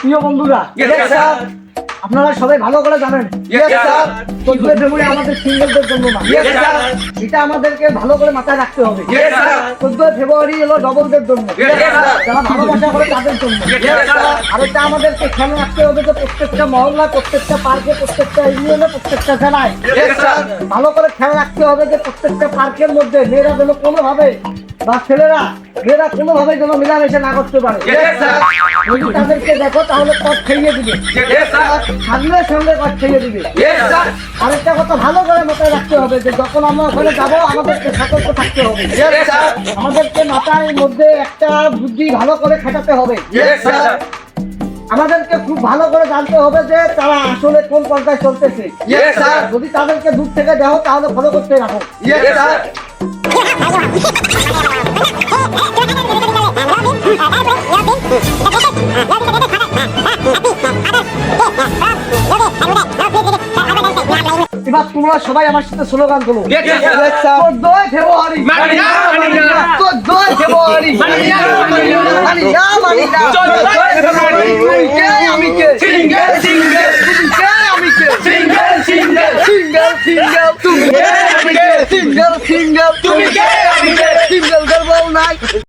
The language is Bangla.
প্রিয় বন্ধুরা আপনারা সবাই ভালো করে জানেন। আমাদের সিঙ্গেলদের জন্য না এটা আমাদেরকে ভালো করে মাথায় রাখতে হবে. চোদ্দই ফেব্রুয়ারি হলো ডবলদের জন্য. যারা ভালোবাসা করে তাদের জন্য আর এটা আমাদেরকে খেয়াল রাখতে হবে যে প্রত্যেকটা মহল্লা প্রত্যেকটা পার্কে প্রত্যেকটা ইউনিয়নে প্রত্যেকটা জেলায় ভালো করে খেয়াল রাখতে হবে যে প্রত্যেকটা পার্কের মধ্যে মেয়েরা যেন কোনোভাবে বা ছেলেরা মেয়েরা কোনোভাবে যেন মিলামেশা না করতে পারে। যদি তাদেরকে দেখো তাহলে পথ খেয়ে দিবে। Yes, sir. সঙ্গে সঙ্গে পথ খেয়ে দিবে। Yes, sir. আরেকটা কথা ভালো করে মাথায় রাখতে হবে যে যখন আমরা ওখানে যাব আমাদেরকে সতর্ক থাকতে হবে। আমাদেরকে মাথার মধ্যে একটা বুদ্ধি ভালো করে খাটাতে হবে। আমাদেরকে খুব ভালো করে জানতে হবে যে তারা আসলে কোন পর্যায়ে চলতেছে। যদি তাদেরকে দূর থেকে দেখো তাহলে ফলো করতে রাখো। এবার তোমরা সবাই আমার সাথে স্লোগান তোলো. চোদ্দই ফেব্রুয়ারি। চোদ্দই ফেব্রুয়ারি আমি কে? তুমি কে, আমি কে? Single, single. Single, single. তুমি কে? Single, single. তুমি কে,